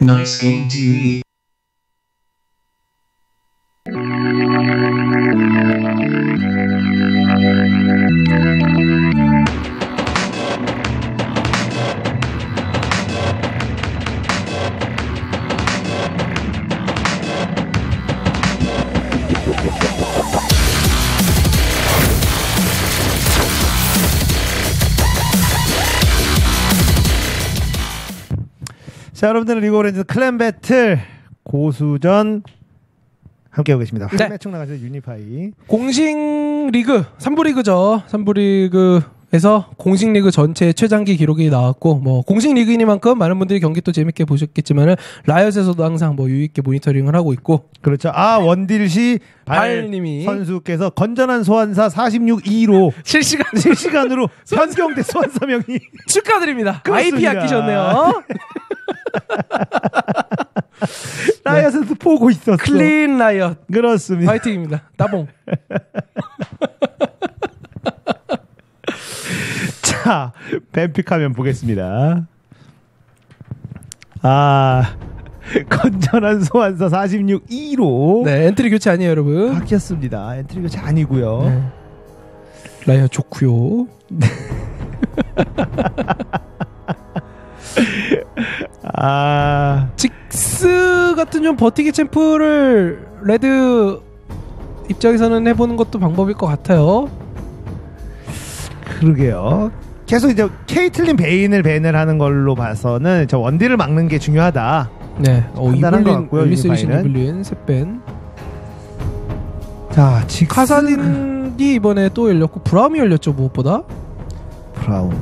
Nice Game TV. 자, 여러분들은 리그 오렌지 클랜 배틀 고수전 함께하고 계십니다. 네. 한매총 나가시는 유니파이. 공식 리그 3부 리그죠. 3부 리그 에서 공식 리그 전체 최장기 기록이 나왔고 뭐 공식 리그이니만큼 많은 분들이 경기 또 재밌게 보셨겠지만은 라이엇에서도 항상 뭐 유익게 모니터링을 하고 있고 그렇죠. 아, 원딜시 발 발님이 선수께서 건전한 소환사 46 2로 실시간 실시간으로 변경된 소환사 명이 축하드립니다. 그렇습니다. IP 아끼셨네요. 라이엇에서 보고 있었어. 클린 라이엇 그렇습니다. 파이팅입니다. 따봉. 자, 뱀픽하면 보겠습니다. 아, 건전한 소환사 46 2로 네 엔트리 교체 아니에요 여러분. 바뀌었습니다. 엔트리 교체 아니고요. 네. 라이엇 좋고요. 아, 직스 같은 좀 버티기 챔프를 레드 입장에서는 해보는 것도 방법일 것 같아요. 그러게요. 계속 이제 케이틀린 베인을 밴을 하는 걸로 봐서는 저 원딜을 막는 게 중요하다. 네, 어, 이블린, 같고요, 앨리스 리신 유니파이는. 이블린, 셋벤. 자, 직스 카사딘이 이번에 또 열렸고 브라움이 열렸죠 무엇보다. 브라운.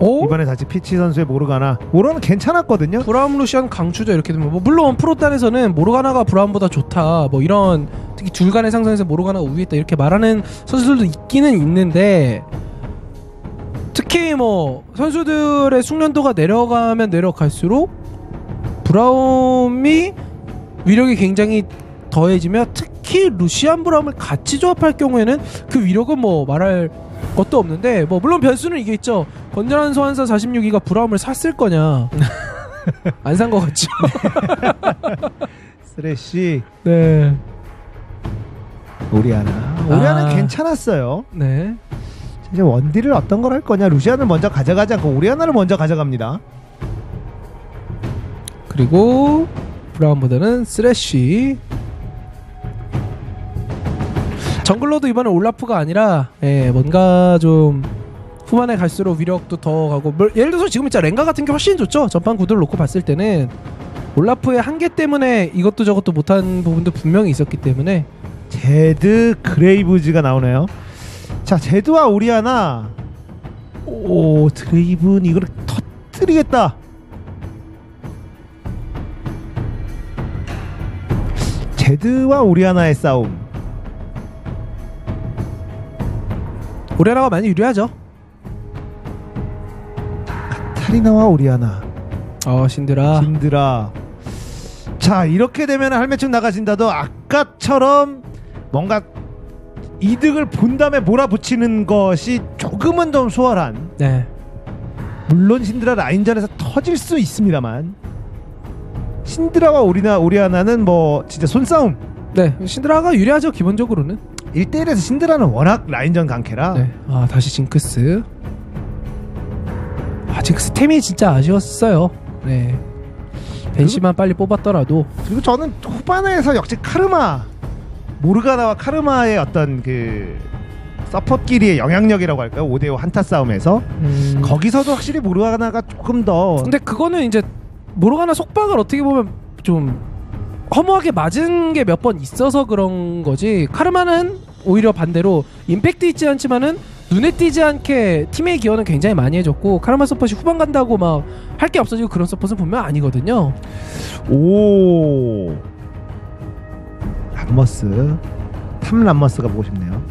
오? 이번에 다시 피치 선수의 모르가나. 모르가나 괜찮았거든요. 브라움 루시안 강추죠 이렇게 되면 뭐 물론 프로단에서는 모르가나가 브라움보다 좋다 뭐 이런 특히 둘 간의 상상에서 모르가나가 우위있다 이렇게 말하는 선수들도 있기는 있는데 특히 뭐 선수들의 숙련도가 내려가면 내려갈수록 브라움이 위력이 굉장히 더해지며 특히 루시안 브라움을 같이 조합할 경우에는 그 위력은 뭐 말할 것도 없는데 뭐 물론 변수는 이게 있죠 건전한 소환사 46위가 브라움을 샀을 거냐 안산것 같죠 쓰레쉬, 네. 오리아나. 오리아나 아. 괜찮았어요. 네. 이제 원딜을 어떤 걸 할 거냐. 루시안을 먼저 가져가지 않고 오리아나를 먼저 가져갑니다. 그리고 브라운보다는 쓰레쉬 정글러도 이번에 올라프가 아니라 예, 뭔가 좀 후반에 갈수록 위력도 더 가고 뭐, 예를 들어서 지금 있잖아 랭가 같은 게 훨씬 좋죠 전반 구도를 놓고 봤을 때는 올라프의 한계 때문에 이것도 저것도 못한 부분도 분명히 있었기 때문에 제드 그레이브즈가 나오네요. 자, 제드와 오리아나. 오, 드레이븐 이걸 터뜨리겠다. 제드와 오리아나의 싸움. 오레나가 많이 유리하죠 타리나와 오리아나. 어 신드라 신드라. 자, 이렇게 되면 할매충 나가신다도 아까처럼 뭔가 이득을 본 다음에 몰아붙이는 것이 조금은 좀 수월한 네 물론 신드라 라인전에서 터질 수 있습니다만 신드라와 오리나 오리아나는 뭐 진짜 손싸움 네, 신드라가 유리하죠 기본적으로는 1대1에서 신드라는 워낙 라인전 강캐라 네. 아 다시 징크스. 아 징크스 템이 진짜 아쉬웠어요. 네. 벤시만 빨리 뽑았더라도 그리고 저는 후반에서 역시 카르마 모르가나와 카르마의 어떤 그 서폿끼리의 영향력이라고 할까요 5대5 한타 싸움에서 음, 거기서도 확실히 모르가나가 조금 더 근데 그거는 이제 모르가나 속박을 어떻게 보면 좀 허무하게 맞은 게 몇 번 있어서 그런 거지. 카르마는 오히려 반대로 임팩트 있지 않지만은 눈에 띄지 않게 팀의 기여는 굉장히 많이 해줬고 카르마 서폿이 후반 간다고 막 할 게 없어지고 그런 서폿은 분명 아니거든요. 오 람머스 탐 람머스가 보고 싶네요.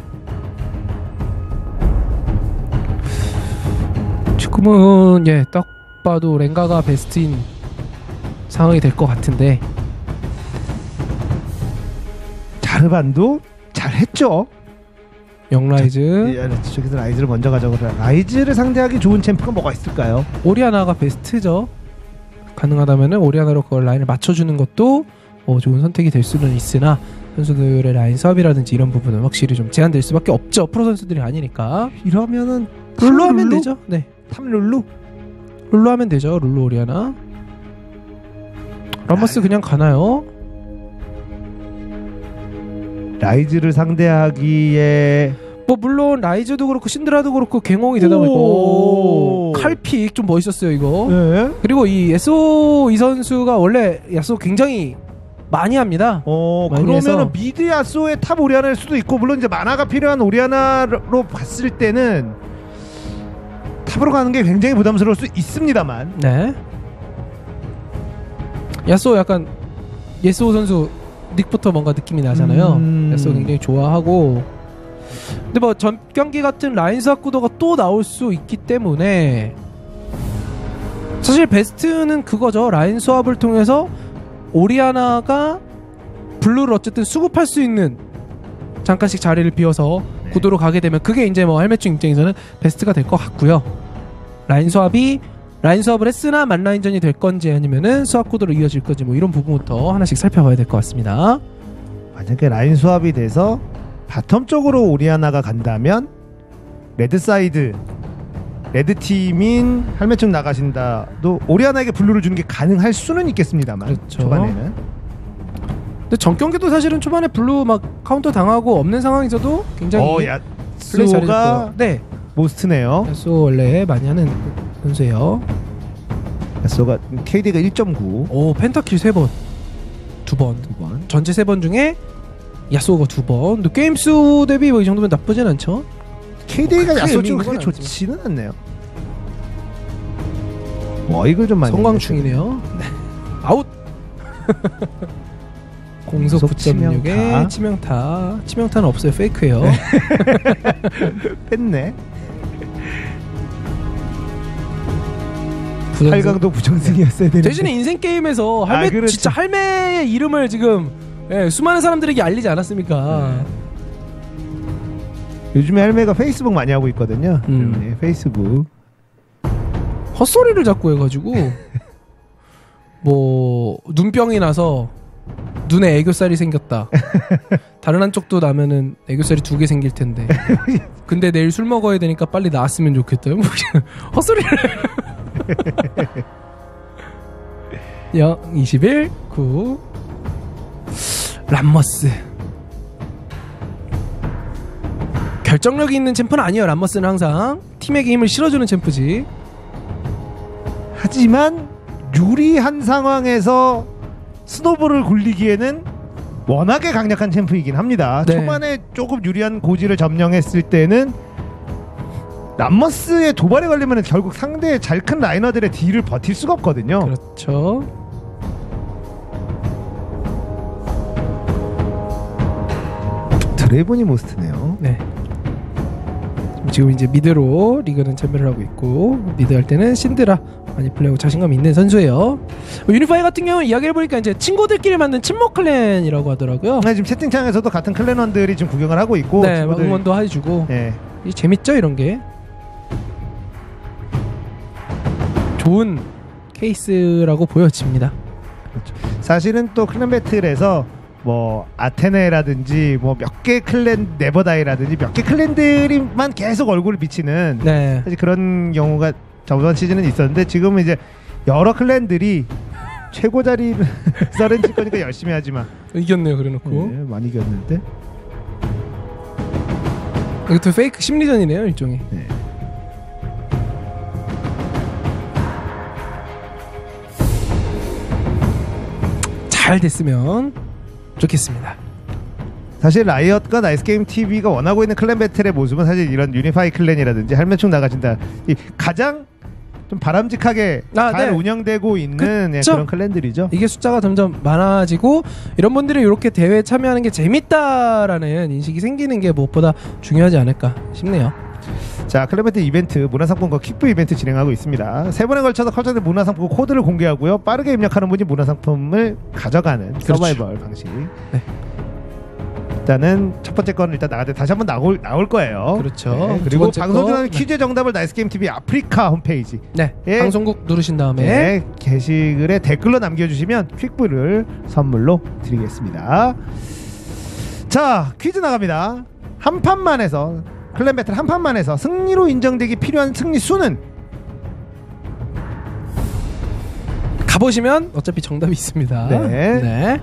지금은 예, 딱 봐도 랭가가 베스트인 상황이 될 것 같은데. 자르반도 잘했죠? 영라이즈. 예, 저기서 라이즈를 먼저 가져오라 라이즈를 상대하기 좋은 챔프가 뭐가 있을까요? 오리아나가 베스트죠. 가능하다면은 오리아나로 그걸 라인을 맞춰주는 것도 어, 좋은 선택이 될 수는 있으나 선수들의 라인 수합이라든지 이런 부분은 확실히 좀 제한될 수밖에 없죠. 프로 선수들이 아니니까 이러면은 룰로 하면 되죠. 네, 탑 룰루? 룰로 하면 되죠. 룰로 오리아나. 람머스 그냥 가나요? 라이즈를 상대하기에 뭐 물론 라이즈도 그렇고 신드라도 그렇고 갱홍이 되다 보니까 칼픽 좀 멋있었어요 이거. 네. 그리고 이 에소 이 선수가 원래 야소 굉장히 많이 합니다. 어 많이 그러면은 해서. 미드 야소의 탑 오리아나일 수도 있고 물론 이제 만화가 필요한 오리아나로 봤을 때는 탑으로 가는 게 굉장히 부담스러울 수 있습니다만 네. 야소 약간 예소 선수 닉부터 뭔가 느낌이 나잖아요. 음. 야소 굉장히 좋아하고. 근데 뭐 전 경기 같은 라인 수학 구도가 또 나올 수 있기 때문에 사실 베스트는 그거죠. 라인 수합을 통해서 오리아나가 블루를 어쨌든 수급할 수 있는 잠깐씩 자리를 비워서 네. 구도로 가게 되면 그게 이제 뭐 헬멧충 입장에서는 베스트가 될 것 같고요. 라인 수합이 라인 수합을 했으나 만라인전이 될 건지 아니면은 수합 구도로 이어질 건지 뭐 이런 부분부터 하나씩 살펴봐야 될 것 같습니다. 만약에 라인 수합이 돼서 바텀 쪽으로 오리아나가 간다면 레드 사이드 레드 팀인 할매충 나가신다도 오리아나에게 블루를 주는 게 가능할 수는 있겠습니다만 그렇죠. 초반에는 근데 전 경기도 사실은 초반에 블루 막 카운터 당하고 없는 상황에서도 굉장히 어 플레이 잘해줬고요. 네, 모스트네요 야소 원래 많이 하는 선수예요. 야소가 KD가 1.9 오 펜타킬 세 번, 두 번, 두 번 전체 세번 중에 야소가 두 번. 근데 게임 수 대비 뭐 이 정도면 나쁘진 않죠. 의미 좀 있는 그렇게. 좋지는 않네요 뭐 이걸 좀 많이 성광충이네요. 네. 아웃. 공속 공속 9.6에 치명타. 치명타. 치명타는 없어요. 페이크예요. 뺐네 부전승. 8강도 부정승이었어야 되는데 대신에 인생 게임에서 할매 아. 진짜 할매의 이름을 지금 예, 수많은 사람들에게 알리지 않았습니까? 요즘에 할매가 페이스북 많이 하고 있거든요 음. 네, 페이스북 헛소리를 자꾸 해가지고 뭐 눈병이 나서 눈에 애교살이 생겼다. 다른 한쪽도 나면은 애교살이 두 개 생길 텐데. 근데 내일 술 먹어야 되니까 빨리 나왔으면 좋겠다. 뭐 헛소리를. 영 21, 9 람머스 결정력이 있는 챔프는 아니에요 람머스는 항상 팀에게 힘을 실어주는 챔프지 하지만 유리한 상황에서 스노볼을 굴리기에는 워낙에 강력한 챔프이긴 합니다. 네. 초반에 조금 유리한 고지를 점령했을 때는 람머스의 도발에 걸리면 결국 상대의 잘 큰 라이너들의 딜을 버틸 수가 없거든요. 그렇죠 드래곤이 모스트네요. 네 지금 이제 미드로 리그는 참여를 하고 있고 미드 할 때는 신드라 많이 플레이하고 자신감 있는 선수예요. 뭐 유니파이 같은 경우는 이야기를 보니까 이제 친구들끼리 만든 친목 클랜이라고 하더라고요. 네, 지금 채팅창에서도 같은 클랜원들이 지금 구경을 하고 있고 네막 친구들- 응원도 해주고. 예. 이 재밌죠 이런 게? 좋은 케이스라고 보여집니다. 사실은 또 클랜 배틀에서 뭐 아테네라든지 뭐 몇 개 클랜 네버다이라든지 몇 개 클랜들이만 계속 얼굴을 비치는 네. 사실 그런 경우가 저번 시즌은 있었는데 지금은 이제 여러 클랜들이 최고 자리를 썰은 칠 거니까 열심히 하지만. 이겼네요 그래놓고. 네, 많이 이겼는데. 이것도 페이크 심리전이네요 일종의. 네. 잘 됐으면 좋겠습니다 사실 라이엇과 나이스 게임 TV가 원하고 있는 클랜 배틀의 모습은 사실 이런 유니파이 클랜이라든지 할매충 나가신다 이 가장 좀 바람직하게 아, 잘 네. 운영되고 있는 예. 그런 클랜들이죠. 이게 숫자가 점점 많아지고 이런 분들이 이렇게 대회에 참여하는 게 재밌다라는 인식이 생기는 게 무엇보다 중요하지 않을까 싶네요. 자 배틀 이벤트 문화상품과 킥부 이벤트 진행하고 있습니다. 세 번에 걸쳐서 컬처들 문화상품 코드를 공개하고요. 빠르게 입력하는 분이 문화상품을 가져가는 그렇죠. 서바이벌 방식. 일단은 첫 번째 거는 일단 나가는데 다시 한번 나올 나올 거예요. 그렇죠. 네, 두 그리고 방송 거, 전에 네. 퀴즈 정답을 나이스 게임 TV 아프리카 홈페이지 네. 예. 방송국 누르신 다음에 네, 게시글에 댓글로 남겨주시면 퀵불을 선물로 드리겠습니다. 자 퀴즈 나갑니다. 한 판만 해서 클랜 배틀 한 판만 해서 승리로 인정되기 필요한 승리 수는 가보시면 어차피 정답이 있습니다. 네.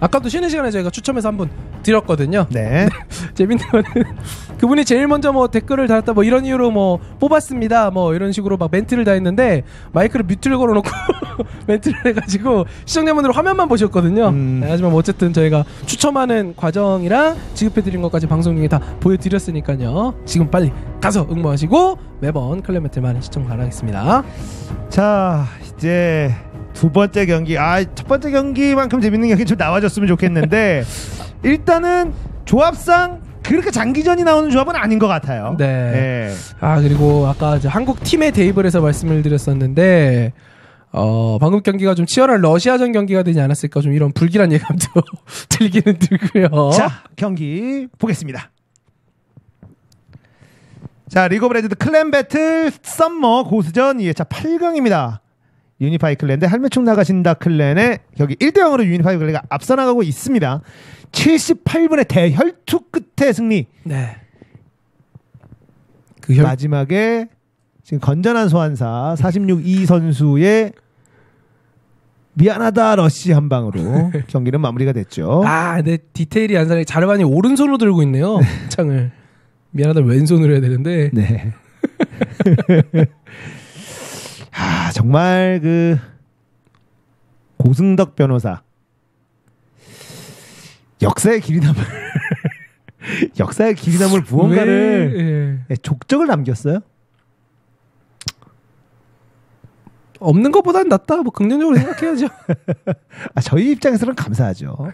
아까도 쉬는 시간에 저희가 추첨해서 한 분 드렸거든요. 네 재밌는 거는 그분이 제일 먼저 뭐 댓글을 달았다 뭐 이런 이유로 뭐 뽑았습니다 뭐 이런 식으로 막 멘트를 다 했는데 마이크를 뮤트를 걸어놓고 멘트를 해가지고 시청자분들 화면만 보셨거든요. 음. 네, 하지만 뭐 어쨌든 저희가 추첨하는 과정이랑 지급해드린 것까지 방송 중에 다 보여드렸으니까요. 지금 빨리 가서 응모하시고 매번 클랜 배틀만 시청 바라겠습니다. 자 이제 두 번째 경기 아 첫 번째 경기만큼 재밌는 경기 좀 나와줬으면 좋겠는데 일단은 조합상 그렇게 장기전이 나오는 조합은 아닌 것 같아요. 네. 아 그리고 아까 한국 팀의 대입을 해서 말씀을 드렸었는데 어 방금 경기가 좀 치열한 러시아전 경기가 되지 않았을까 좀 이런 불길한 예감도 들기는 들고요. 자 경기 보겠습니다. 자 리그 오브 레전드 클랜 배틀 썸머 고수전 2회차 8강입니다. 유니파이 클랜 대 할매충 나가신다 클랜의 경기 1대 0으로 유니파이 클랜가 앞서 나가고 있습니다. 78분의 대혈투 끝에 승리. 네. 그 혈, 마지막에 지금 건전한 소환사 46이 선수의 미안하다 러시 한 방으로 경기는 마무리가 됐죠. 아, 근데 디테일이 안 사람이 자르반이 오른손으로 들고 있네요. 창을. 미안하다 왼손으로 해야 되는데. 네. 아 정말 그 고승덕 변호사 역사의 길이 남을 역사의 길이 남을 무언가를 왜, 예. 네, 족적을 남겼어요. 없는 것보단 낫다. 뭐 긍정적으로 생각해야죠. 아, 저희 입장에서는 감사하죠.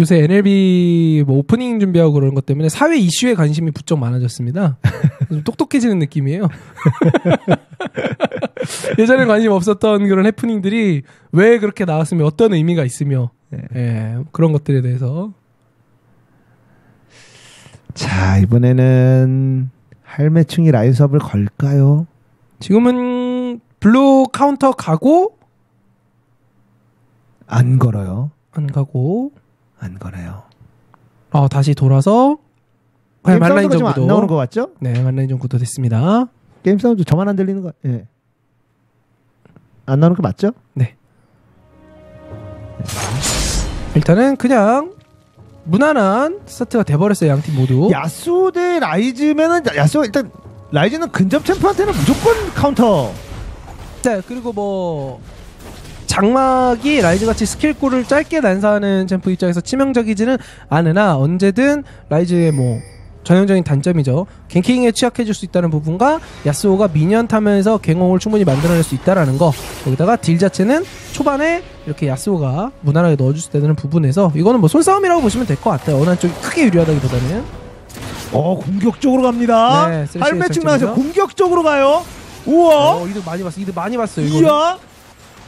요새 NLB 뭐 오프닝 준비하고 그런 것 때문에 사회 이슈에 관심이 부쩍 많아졌습니다. 좀 똑똑해지는 느낌이에요. 예전에 관심 없었던 그런 해프닝들이 왜 그렇게 나왔으며 어떤 의미가 있으며 네. 예, 그런 것들에 대해서 자 이번에는 할매충이 라인 수업을 걸까요? 지금은 블루 카운터 가고 안 걸어요. 안 가고 안 걸어요. 어, 다시 돌아서 과연 게임 만라인 사운드가 좀안 나오는 것 같죠? 네 만라인 정구도 됐습니다. 게임 사운드 저만 안 들리는 거. 예. 안 나오는 거 맞죠? 일단은 그냥 무난한 스타트가 돼버렸어요 양 팀 모도. 야수 대 라이즈면은 야수 일단 라이즈는 근접 챔프한테는 무조건 카운터. 네, 그리고 뭐 장막이 라이즈 같이 스킬골을 짧게 난사하는 챔프 입장에서 치명적이지는 않으나 언제든 라이즈의 뭐 전형적인 단점이죠. 갱킹에 취약해질 수 있다는 부분과 야스오가 미니언 타면서 갱홍을 충분히 만들어낼 수 있다라는 거. 거기다가 딜 자체는 초반에 이렇게 야스오가 무난하게 넣어줄 수 있다는 부분에서 이거는 뭐 손싸움이라고 보시면 될 것 같아요. 어느 한쪽이 크게 유리하다기보다는. 어 공격적으로 갑니다. 네, 할매충 나서. 공격적으로 가요. 우와. 어, 이득 많이 봤어. 이득 많이 봤어요. 이야.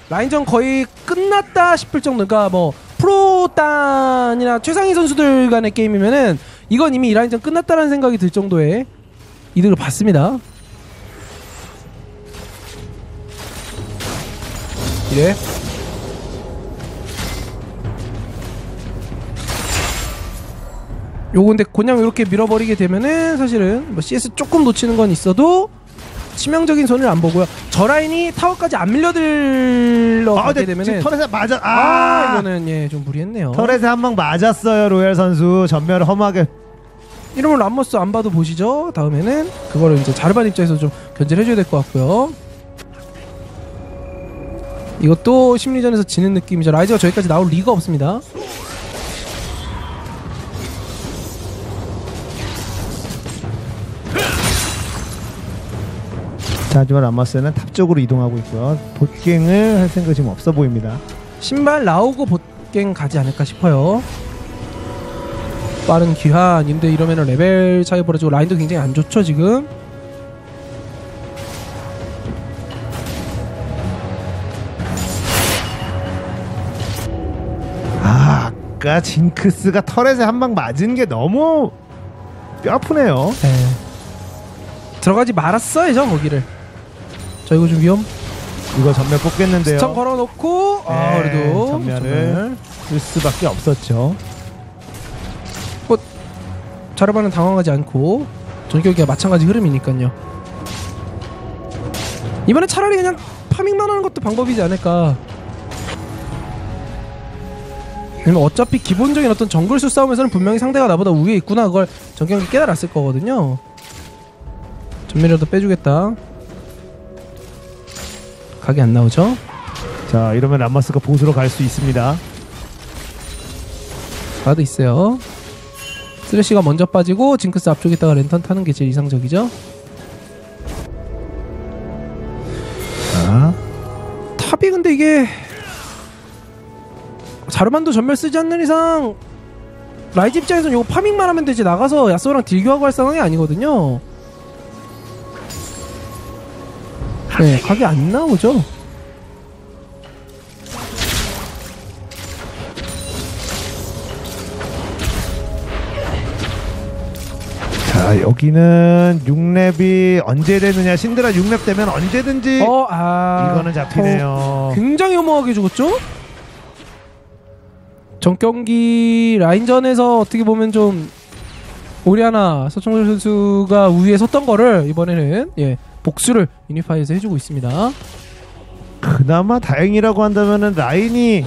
라인전 거의 끝났다 싶을 정도 그러니까 뭐 프로단이나 최상위 선수들 간의 게임이면은 이건 이미 이 라인전 끝났다라는 생각이 들 정도의 이득을 봤습니다. 예. 요거 근데 그냥 이렇게 밀어버리게 되면은 사실은 뭐 CS 조금 놓치는 건 있어도 치명적인 손을 안 보고요. 저 라인이 타워까지 안 밀려들러 아, 가게 근데 되면은 털에서 맞아. 아, 아, 이거는 예 좀 무리했네요. 털에서 한 방 맞았어요 로얄 선수 전멸을 험하게. 이러면 람머스 안 봐도 보시죠. 다음에는 그거를 이제 자르반 입장에서 좀 견제를 해줘야 될 것 같고요. 이것도 심리전에서 지는 느낌이죠. 라이즈가 저기까지 나올 리가 없습니다. 하지만 람마스는 탑 쪽으로 이동하고 있고요. 보갱을 할 생각이 지금 없어 보입니다. 신발 나오고 보갱 가지 않을까 싶어요. 빠른 귀환인데 이러면은 레벨 차이 벌어지고 라인도 굉장히 안 좋죠 지금. 보니까 징크스가 터렛에 한방 맞은 게 너무 뼈 아프네요. 네. 들어가지 말았어야죠 거기를. 자 이거 좀 위험. 이거 전멸 뽑겠는데요. 스턴 걸어놓고 아 네, 그래도 전멸을 쓸 수밖에 없었죠. 자르바는 당황하지 않고 전격기가 마찬가지 흐름이니까요. 이번에 차라리 그냥 파밍만 하는 것도 방법이지 않을까. 왜냐면 어차피 기본적인 어떤 정글수 싸움에서는 분명히 상대가 나보다 우위에 있구나 그걸 전경기 깨달았을 거거든요. 전멸이라도 빼주겠다. 각이 안 나오죠? 자 이러면 람마스가 보수로 갈 수 있습니다. 가드 있어요. 쓰레쉬가 먼저 빠지고 징크스 앞쪽에다가 랜턴 타는 게 제일 이상적이죠. 자 탑이 근데 이게 자르만도 전멸 쓰지 않는 이상 라이즈 입장에서는 이거 파밍만 하면 되지 나가서 야스오랑 딜교하고 할 상황이 아니거든요. 네, 각이 안 나오죠. 자 여기는 6렙이 언제 되느냐 신드라 6렙 되면 언제든지 어, 아 이거는 잡히네요. 굉장히 허무하게 죽었죠? 전 경기 라인전에서 어떻게 보면 좀 오리아나 서청철 선수가 우위에 섰던 거를 이번에는 예 복수를 유니파이에서 해주고 있습니다. 그나마 다행이라고 한다면은 라인이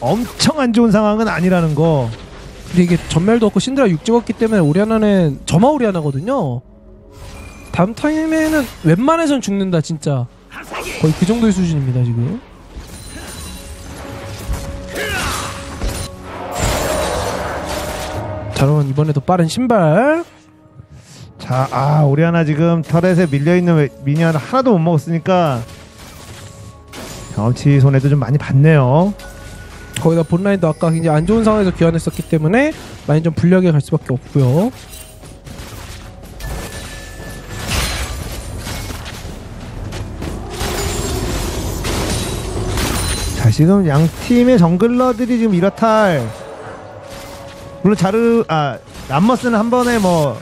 엄청 안 좋은 상황은 아니라는 거. 근데 이게 전멸도 없고 신드라 6 찍었기 때문에 오리아나는 점화 오리아나거든요. 다음 타임에는 웬만해선 죽는다 진짜 거의 그 정도의 수준입니다 지금. 자 그러면 이번에도 빠른 신발 자, 아 오리아나 지금 터렛에 밀려 있는 미니언 하나도 못 먹었으니까 경험치 손해도 좀 많이 봤네요. 거기다 본라인도 아까 굉장히 안 좋은 상황에서 교환했었기 때문에 라인 좀 불리하게 갈 수밖에 없고요. 자, 지금 양 팀의 정글러들이 지금 이렇다 할 물론 자르 아 람머스는 한 번에 뭐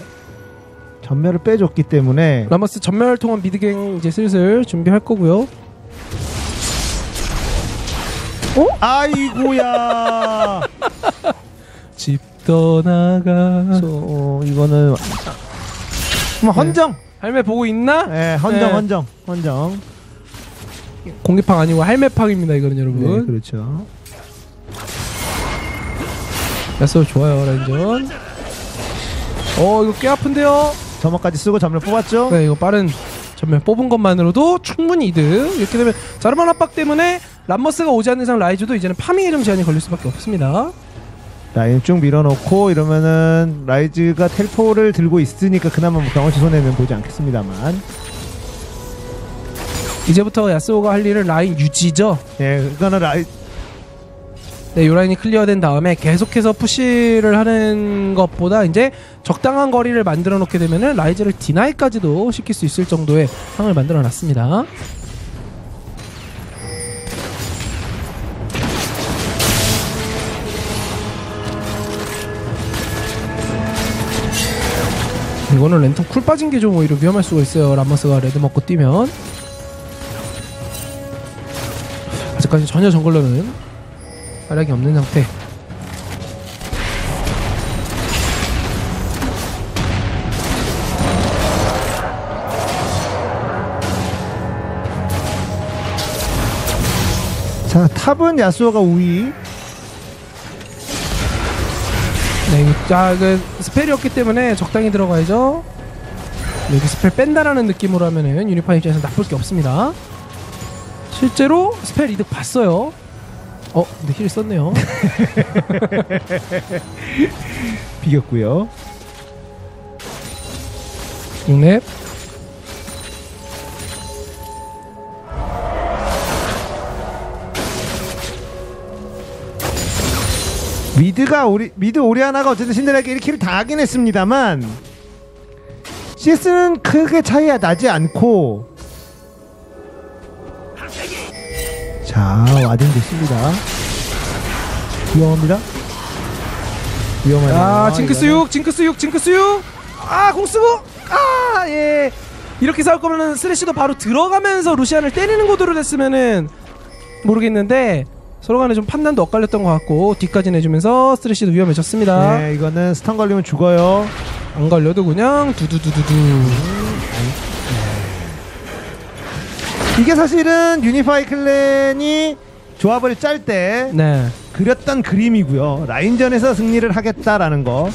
전멸을 빼줬기 때문에 라머스 전멸을 통한 미드갱 이제 슬슬 준비할 거고요. 아이고야. 집 떠나가. 소, 이거는 뭐 헌정. 할매 보고 있나? 네, 헌정, 네. 헌정, 헌정. 공기팡 아니고 할매팡입니다 이거는 네, 여러분. 그렇죠. 야스 좋아요 라인전. 어 이거 꽤 아픈데요. 점화까지 쓰고 전멸 뽑았죠. 네 이거 빠른 전멸 뽑은 것만으로도 충분히 이득. 이렇게 되면 자르만 압박 때문에 람머스가 오지 않는 이상 라이즈도 이제는 파밍에 좀 제한이 걸릴 수밖에 없습니다. 라인 쭉 밀어놓고 이러면은 라이즈가 텔포를 들고 있으니까 그나마 뭐 경험치 손해는 보지 않겠습니다만. 이제부터 야스오가 할 일은 라인 유지죠. 예, 그거는 라이 네, 요 라인이 클리어된 다음에 계속해서 푸시를 하는 것보다 이제 적당한 거리를 만들어 놓게 되면은 라이즈를 디나이까지도 시킬 수 있을 정도의 상을 만들어 놨습니다. 이거는 랜턴 쿨 빠진 게 좀 오히려 위험할 수가 있어요. 람머스가 레드 먹고 뛰면 아직까지 전혀 정글러는 활약이 없는 상태. 자 탑은 야수오가 우위. 네, 이거- 자, 그 스펠이었기 때문에 적당히 들어가야죠. 여기 스펠 뺀다라는 느낌으로 하면은 유니파 입장에서 나쁠 게 없습니다. 실제로 스펠 이득 봤어요. 어, 근데 힐 썼네요. 비겼고요. 6렙. 미드가 우리 미드 오리아나가 어쨌든 신들에게 1킬을 당하긴 했습니다만 CS는 크게 차이가 나지 않고 자 와딩 됐습니다. 위험합니다. 위험해요. 아 징크스 이거는. 6 징크스 6 징크스 6 아 공 쓰고 아 예 이렇게 싸울 거면은 쓰레쉬도 바로 들어가면서 루시안을 때리는 구도로 됐으면은 모르겠는데 서로 간에 좀 판단도 엇갈렸던 것 같고 뒤까지 내주면서 쓰레쉬도 위험해졌습니다 네, 이거는 스턴 걸리면 죽어요. 안 걸려도 그냥 두두두두두 이게 사실은 유니파이 클랜이 조합을 짤 때 네 그렸던 그림이고요. 라인전에서 승리를 하겠다라는 거.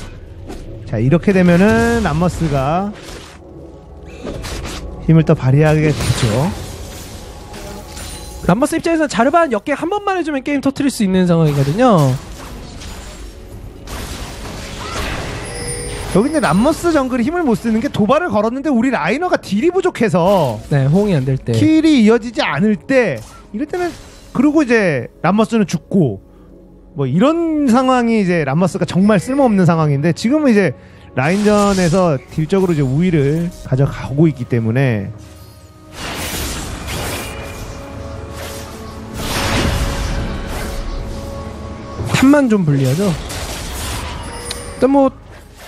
자, 이렇게 되면은 람머스가 힘을 또 발휘하게 되죠. 람버스 입장에서는 자르반 역계 한 번만 해주면 게임 터트릴 수 있는 상황이거든요 여기 이제 람머스 정글이 힘을 못 쓰는 게 도발을 걸었는데 우리 라이너가 딜이 부족해서 네 호응이 안 될 때 킬이 이어지지 않을 때 이럴 때는 그리고 이제 람머스는 죽고 뭐 이런 상황이 이제 람머스가 정말 쓸모없는 상황인데 지금은 이제 라인전에서 딜적으로 이제 우위를 가져가고 있기 때문에 탑만 좀 불리하죠. 일단 뭐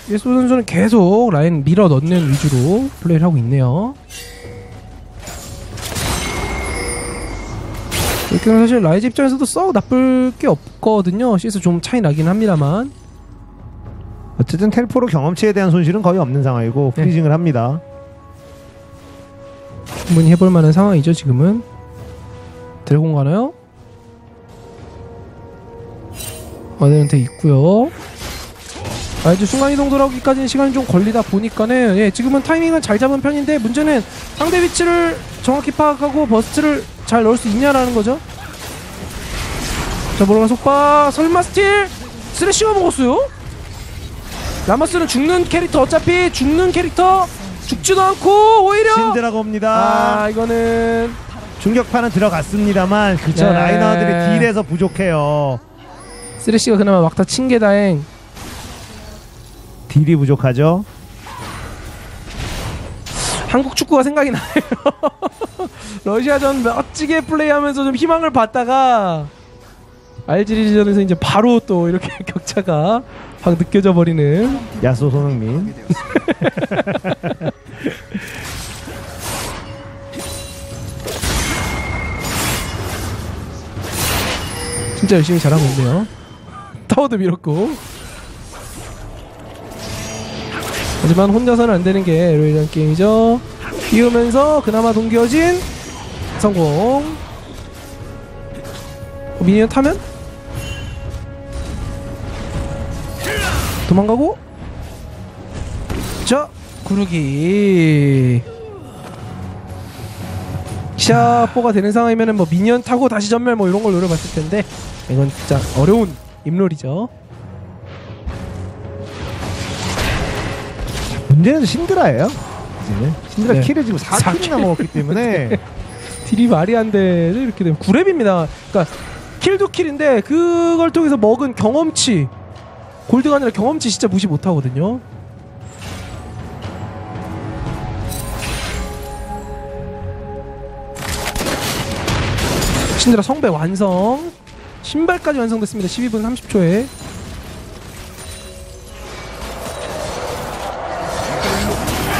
예수 선수는 계속 라인 밀어 넣는 위주로 플레이를 하고 있네요. 이렇게 사실 라이즈 입장에서도 썩 나쁠 게 없거든요. CS 좀 차이 나긴 합니다만. 어쨌든 텔포로 경험치에 대한 손실은 거의 없는 상황이고 네. 프리징을 합니다. 충분히 해볼 만한 상황이죠 지금은. 드래곤 가나요? 어네한테 있고요. 아 이제 순간 이동 돌아오기까지는 시간이 좀 걸리다 보니까는 예 지금은 타이밍은 잘 잡은 편인데 문제는 상대 위치를 정확히 파악하고 버스트를 잘 넣을 수 있냐라는 거죠. 자 모르가 속박 설마 스틸 쓰레쉬가 먹었어요? 라마스는 죽는 캐릭터 어차피 죽는 캐릭터 죽지도 않고 오히려 신드라가 옵니다. 아 이거는 충격파는 들어갔습니다만 그쵸 네. 라이너들이 딜에서 부족해요. 쓰레쉬가 그나마 막타 친 게 다행 딜이 부족하죠. 한국 축구가 생각이 나요 러시아전 멋지게 플레이하면서 좀 희망을 봤다가 알제리전에서 이제 바로 또 이렇게 격차가 확 느껴져 버리는 야소 손흥민. 진짜 열심히 잘하고 있네요 타워도 밀었고 하지만 혼자서는 안 되는 게 에로이란 게임이죠. 비우면서 그나마 동기어진 성공. 어, 미니언 타면? 도망가고? 자 구르기. 샤뽀가 되는 상황이면은 뭐 미니언 타고 다시 전멸 뭐 이런 걸 노려봤을 텐데 이건 진짜 어려운 입놀이죠. 문제는 신드라예요. 이제 신드라 네. 킬을 지금 4킬이나 킬. 먹었기 때문에 딜이 말이 안 돼. 이렇게 되면 9렙입니다. 그러니까 킬도 킬인데 그걸 통해서 먹은 경험치 골드가 아니라 경험치 진짜 무시 못 하거든요. 신드라 성배 완성. 신발까지 완성됐습니다. 12분 30초에.